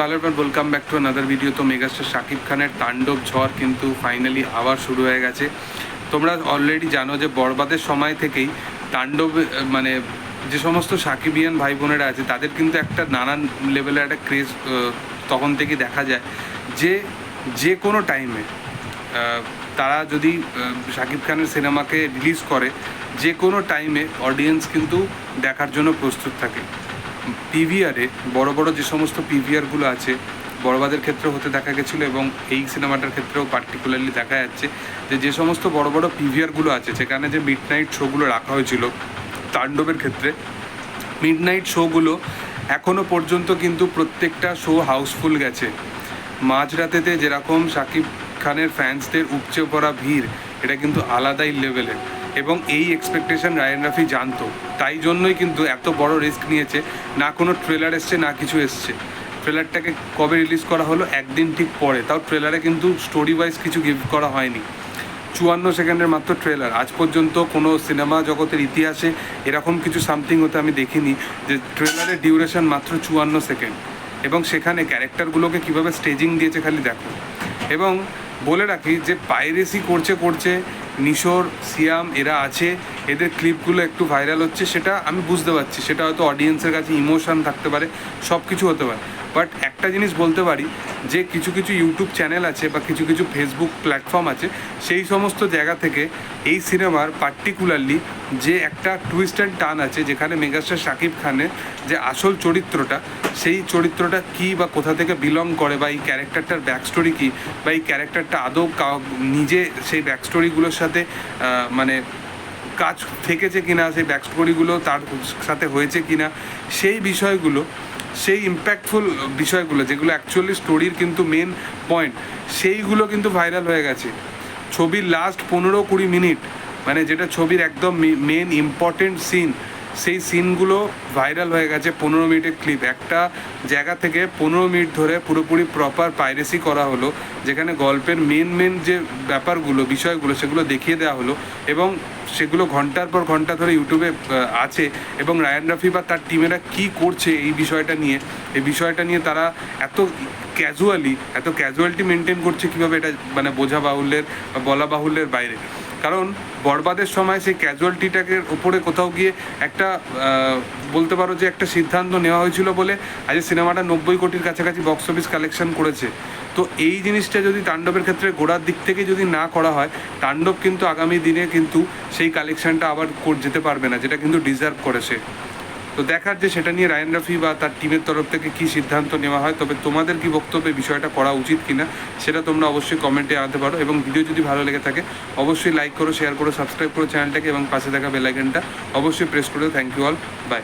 Hello এবার welcome back to another video তো megastar Shakib খানের তাণ্ডব ঝড় কিন্তু ফাইনালি আবার শুরু হয়ে গেছে। তোমরা অলরেডি জানো যে বরবাদের সময় থেকেই তাণ্ডব মানে যে সমস্ত সাকিবিয়ান ভাই বোনেরা আছে, তাদের কিন্তু একটা নানান লেভেলের একটা ক্রেজ তখন থেকে দেখা যায় যে যে কোনো টাইমে তারা যদি শাকিব খানের সিনেমাকে রিলিজ করে, যে কোনো টাইমে অডিয়েন্স কিন্তু দেখার জন্য প্রস্তুত থাকে। পিভিআরে বড় বড় যে সমস্ত পিভিআরগুলো আছে, বড়বাদের ক্ষেত্রেও হতে দেখা গেছিল এবং এই সিনেমাটার ক্ষেত্রেও পার্টিকুলারলি দেখা যাচ্ছে যে যে সমস্ত বড় বড় পিভিআরগুলো আছে সেখানে যে মিড নাইট শোগুলো রাখা হয়েছিল তাণ্ডবের ক্ষেত্রে মিড নাইট শোগুলো এখনও পর্যন্ত কিন্তু প্রত্যেকটা শো হাউসফুল গেছে। মাঝরাতেতে যেরকম শাকিব খানের ফ্যান্সদের উপচে পড়া ভিড়, এটা কিন্তু আলাদাই লেভেলের এবং এই এক্সপেকটেশন রায়ন রাফি জানতো। তাই জন্যই কিন্তু এত বড় রিস্ক নিয়েছে। না কোনো ট্রেলার এসছে, না কিছু এসছে। ট্রেলারটাকে কবে রিলিজ করা হলো? একদিন ঠিক পরে। তাও ট্রেলারে কিন্তু স্টোরি ওয়াইজ কিছু গিভ করা হয়নি। চুয়ান্ন সেকেন্ডের মাত্র ট্রেলার আজ পর্যন্ত কোনো সিনেমা জগতের ইতিহাসে এরকম কিছু সামথিং হতে আমি দেখিনি যে ট্রেলারের ডিউরেশন মাত্র চুয়ান্ন সেকেন্ড। এবং সেখানে ক্যারেক্টারগুলোকে কীভাবে স্টেজিং দিয়েছে খালি দেখো। এবং বলে রাখি যে পাইরেসি করছে করছে নিশোর সিয়াম এরা আছে। এদের ক্লিপগুলো একটু ভাইরাল হচ্ছে, সেটা আমি বুঝতে পারছি। সেটা হয়তো অডিয়েন্সের কাছে ইমোশন থাকতে পারে সব কিছু হতে পারে। বাট একটা জিনিস বলতে পারি, যে কিছু কিছু ইউটিউব চ্যানেল আছে বা কিছু কিছু ফেসবুক প্ল্যাটফর্ম আছে, সেই সমস্ত জায়গা থেকে এই সিনেমার পার্টিকুলারলি যে একটা টুইস্ট অ্যান্ড টার্ন আছে, যেখানে মেগাস্টার শাকিব খানের যে আসল চরিত্রটা, সেই চরিত্রটা কী বা কোথা থেকে বিলং করে বা এই ক্যারেক্টারটার ব্যাক স্টোরি কী, বা এই ক্যারেক্টারটা আদৌ নিজে সেই ব্যাক স্টোরিগুলোর সাথে মানে কাজ থেকেছে কি না সেই ব্যাক স্টোরিগুলো তার সাথে হয়েছে কি না সেই বিষয়গুলো, সেই ইম্প্যাক্টফুল বিষয়গুলো, যেগুলো অ্যাকচুয়ালি স্টোরির কিন্তু মেন পয়েন্ট সেইগুলো কিন্তু ভাইরাল হয়ে গেছে। ছবির লাস্ট পনেরো কুড়ি মিনিট মানে যেটা ছবির একদম মেন ইম্পর্টেন্ট সিন সেই সিনগুলো ভাইরাল হয়ে গেছে পনেরো মিনিটের ক্লিপ একটা জায়গা থেকে পনেরো মিনিট ধরে পুরোপুরি প্রপার পাইরেসি করা হলো, যেখানে গল্পের মেন মেন যে ব্যাপারগুলো, বিষয়গুলো, সেগুলো দেখিয়ে দেওয়া হলো এবং সেগুলো ঘণ্টার পর ঘণ্টা ধরে ইউটিউবে আছে এবং রায়ান রাফি বা তার টিমেরা কি করছে এই বিষয়টা নিয়ে, এই বিষয়টা নিয়ে তারা এত ক্যাজুয়ালি এত ক্যাজুয়ালিটি মেনটেন করছে কীভাবে এটা মানে বোঝা বাহুল্যের বলা বাহুল্যের বাইরে। কারণ বরবাদের সময় সেই ক্যাজুয়ালিটিটাকে উপরে কোথাও গিয়ে একটা বলতে পারো যে একটা সিদ্ধান্ত নেওয়া হয়েছিল বলে আজ সিনেমাটা নব্বই কোটির কাছাকাছি বক্স অফিস কালেকশন করেছে। তো এই জিনিসটা যদি তাণ্ডবের ক্ষেত্রে গোড়ার দিক থেকে যদি না করা হয়, তাণ্ডব কিন্তু আগামী দিনে কিন্তু সেই কালেকশনটা আবার যেতে পারবে না, যেটা কিন্তু ডিজার্ভ করেছে। তো দেখার যে সেটা নিয়ে রায়ন রাফি বা তার টিমের তরফ থেকে কি সিদ্ধান্ত নেওয়া হয়, তবে তোমাদের কি বক্তব্যে বিষয়টা করা উচিত কিনা, সেটা তোমরা অবশ্যই কমেন্টে আনতে পারো এবং ভিডিও যদি ভালো লেগে থাকে, অবশ্যই লাইক করো শেয়ার করো সাবস্ক্রাইব করো চ্যানেলটাকে এবং পাশে থাকা বেলাইকনটা অবশ্যই প্রেস করো থ্যাংক ইউ অল বাই